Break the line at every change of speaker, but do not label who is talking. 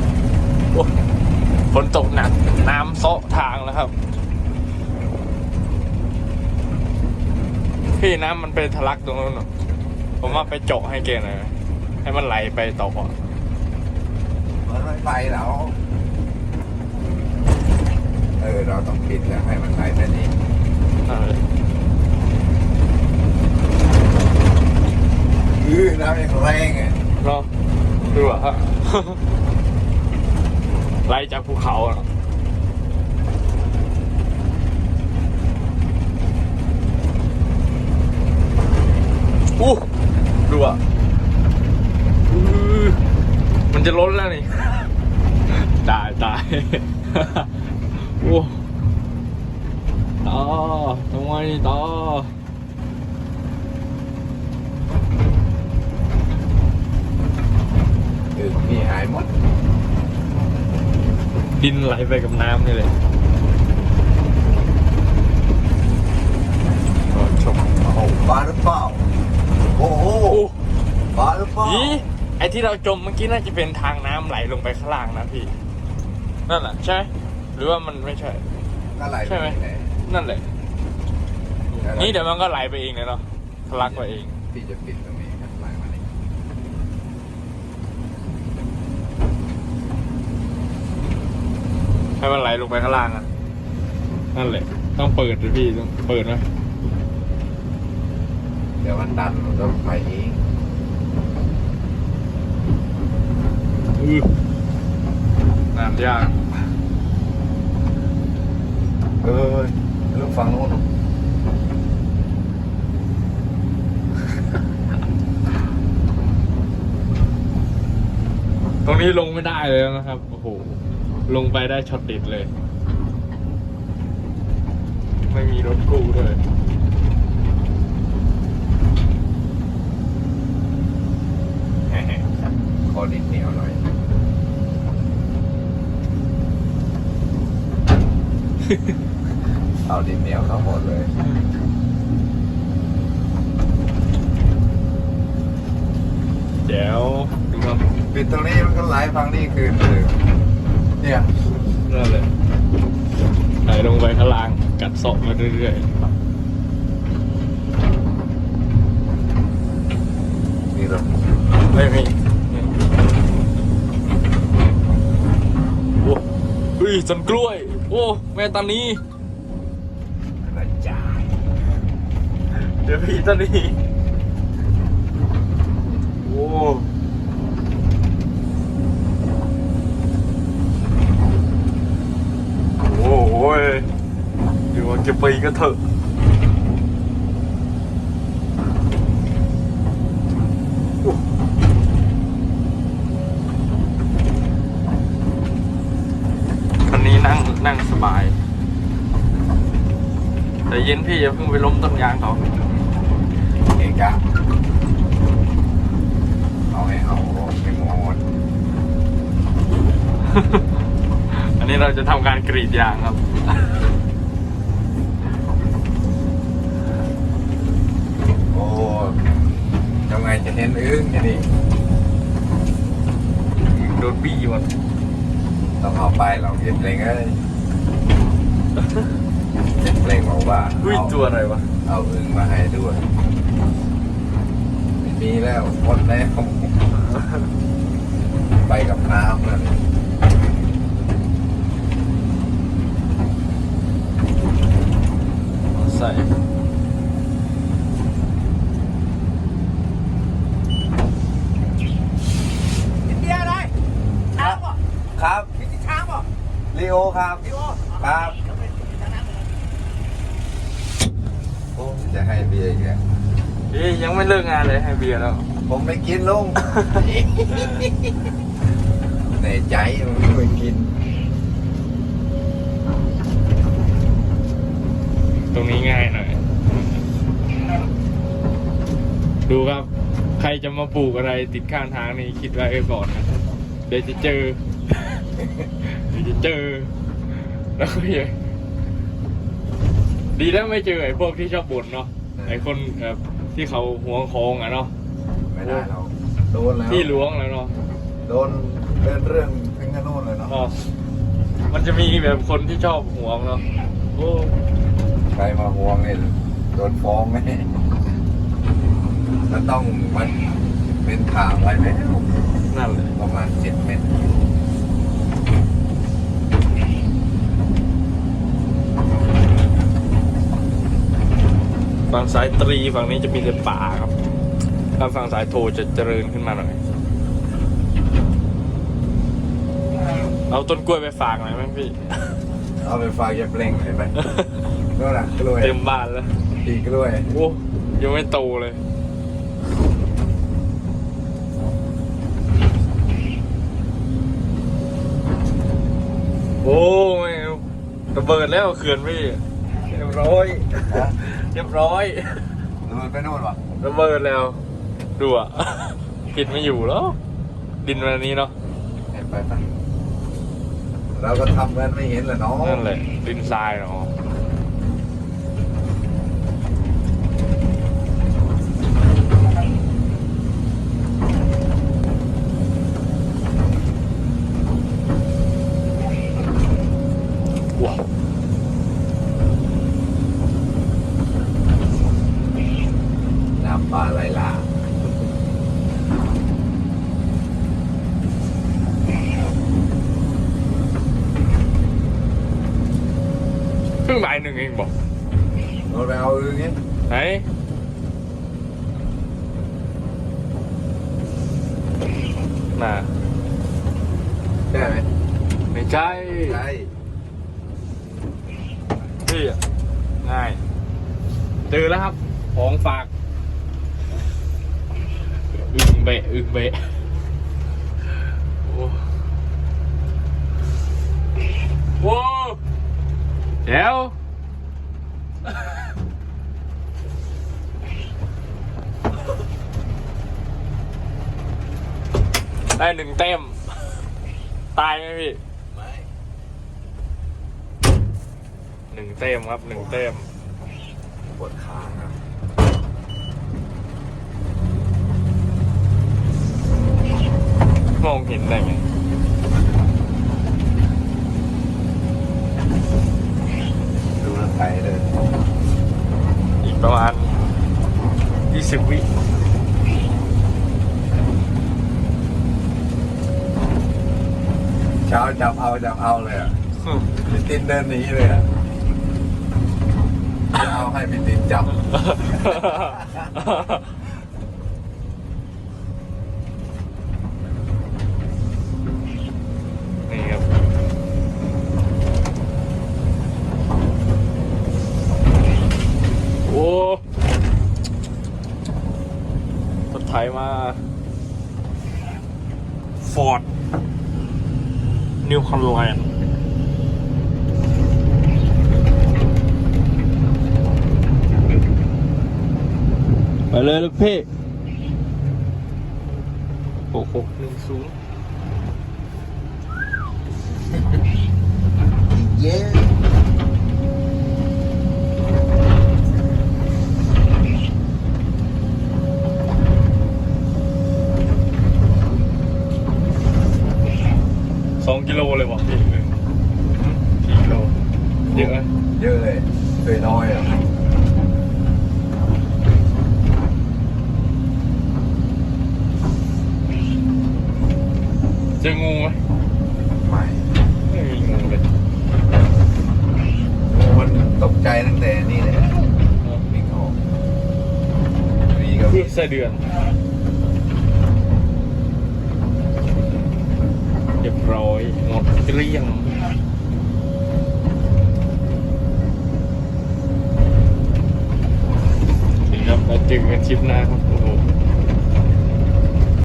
ครับโอ้ฝนตกหนักน้ำเซาะทางแล้วครับ พี่น้ำมันไปทะลักตรงนู้นน่ะผมว่าไปเจาะให้เกหน่อยให้มันไหลไปต่อก่อน
มันไม่ไปแล้ว เออ เราต้องปิดแล้วให้มันไหลไปนี่
นั่นเลย
อือน้ำยังแรงอะ
เนาะดูอะฮะ ไหลจากภูเขาอู้ดูอะมันจะล้นแล้วนี่ ตายตายโอ้ต่อทำไมต่อ
อือมีหายหมด
ดินไหลไปกับน้ำนี่เลยโอ้ชม
โอ้โหปลาหรือเปล่า โอ้โห
โอ้
ปลาหรือเปล่า
อีไอที่เราจมเมื่อกี้น่าจะเป็นทางน้ำไหลลงไปข้างล่างนะพี่ นั่นแหละใช่ไหมหรือว่ามันไม่ใช่
ก็ไหลป
ใช่ไหม
ที่น
นั่นแหละ นี่เดี๋ยวมันก็ไหลไปเองเลยเนาะทะลักไปเอง
พี่จะปิดตรงนี้ครับไหลมานี่
ให้มันไหลลงไปข้างล่างอะนั่นแหละ ต้องเปิดเลยพี่ต้องเปิดไหม
เดี๋ยวมันดันมันต้องไปเอง
อือน้ำยาก
เออลูกฟังโน้น
ตรงนี้ลงไม่ได้เลยนะครับ โอ้โห ลงไปได้ช็อตติดเลย ไม่มีรถกู้ด้วย
ขอดินเหนียวหน่อย เอาดินเหนียวเข้าหมดเลย
เดี๋ยวดูครับ
ปิดตรงนี้มันก็ไหลฟังนี่คืนเลย เนี่ย
นั่นเลยไหลลงไปข้างล่างกัดเซาะมาเรื่อย
นี่เรา
ๆไม่มีโอ้อุ้ยต้นกล้วย โอ้แม่ตานี
กระจาย
เดี๋ยวพี่ตานีโอ้โอ้โหยเดี๋ยวจะไปก็เถอะคันนี้นั่งนั่งสบาย แต่เย็นพี่อย่าเพิ่งไปล้มต้นยางเขา
เอกะเอาให้เอาไปหมด
อันนี้เราจะทำการกรีดยางครับ
โอ้ ทำไงจะเห็นอึ้งอย่างนี้
โดนบี้หมด
ต้องเอาไปเราเย็นเพลงเอ้ยเย็นเพลงบอกว่า
อุ้ย
เอา
ตัวอะไรวะ
เอาอึ้งมาให้ด้วยไม่มีแล้วหมดแล้วไปกับน้ำนั่น
ใส่
อินเดียอะไรช้างป่ะ
ครับ
มีช้างป่ะ
ลีโอ ครับ
พี่โอ
ครับ
เดี๋ยวไปทางนั้นเลย
โอ้จะให้เบียร์อีกแล้ว
เอ๊ยยังไม่เลิกงานเลยให้เบียร์แล้ว
ผมไม่กินลุง ในใจมันไม่กิน
ตรงนี้ง่ายหน่อย ดูครับ ใครจะมาปลูกอะไรติดข้างทางนี่คิดไว้ก่อนนะเดี๋ยวจะเจอ เดี๋ยวจะเจอ แล้วก็อย่าดีแล้วไม่เจอไอ้พวกที่ชอบบ่นเนาะไอ้คนแบบที่เขาหวงคองอะเนาะ
ไม่ได้เราโดนแล้ว
ที่ล้วงแล้วเนาะ
โดนเดินเรื่องถึงกันนู่นเลยเนาะ
อ๋อมันจะมีแบบคนที่ชอบห่วงเนาะโอ้
ใครมาห่วงเนี่ยโดนฟ้องไหมแล้วต้องมันเป็นข่าวอะไรไหม
นั่นเลย
ประมาณเจ็ดเมตร
ฝั่งสายตรีฝั่งนี้จะมีแต่ป่าครับ ถ้าฝั่งสายโทจะเจริญขึ้นมาหน่อย เอาต้นกล้วยไปฝากหน่อยไหมพี่
เอาไปฝากยายเปล่งเลยไหมก็หลักกล้วย
เต็มบ้านแล้ว
ตีกล้วย
โอ้ยังไม่โตเลยโอ้ไม่เอาระเบิดแล้วเขื่อนพี่เรียบร้อย
นะ
เรียบร้อย
ระเบิดไปโน่นวะ
ระเบิดแล้ว ดูอะปิดไม่อยู่แล้ว ดินวันนี้เนาะ
เห็นไปปะเราก็ทำกันไม่เห็นแหละเนาะ
นั่นแหละดินทรายเนาะว้าว
น้ำปลาไหลหลาก
เพิ่ง บ่ายหนึ่งเองบอก
เราไปเอาอื่นเงี้ย
ไหนน่ะ
ได้ไหม
ไม่ใช่
ใช่
พี่อะง่ายเจอแล้วครับ ของฝากอึงเบะอึงเบะโอ้โว้เดี๋ยวได้หนึ่งเต็ม ตายไหมพี่
ไม่
หนึ่งเต็มครับหนึ่งเต็ม
ปวดขาครับ
มองเห็นได้ไง
ดูแลวไปเลย
อีกประมาณยี่สิบวิ
เช้าจับเอาจับเอาเลยอะพี่ตินเดินหนีเลยอะจะเอาให้พี่ตินจับ
นี่ครับ โอ้รถไถมา ฟอร์ดนิว คอนไลน์ไปเลยลูกพี่หกหกหนึ่งศูนย์
เไส้
เดือนเรียบร้อยหมดเกลี้ยงนี่ครับแล้วเจอกันคลิปหน้าครับ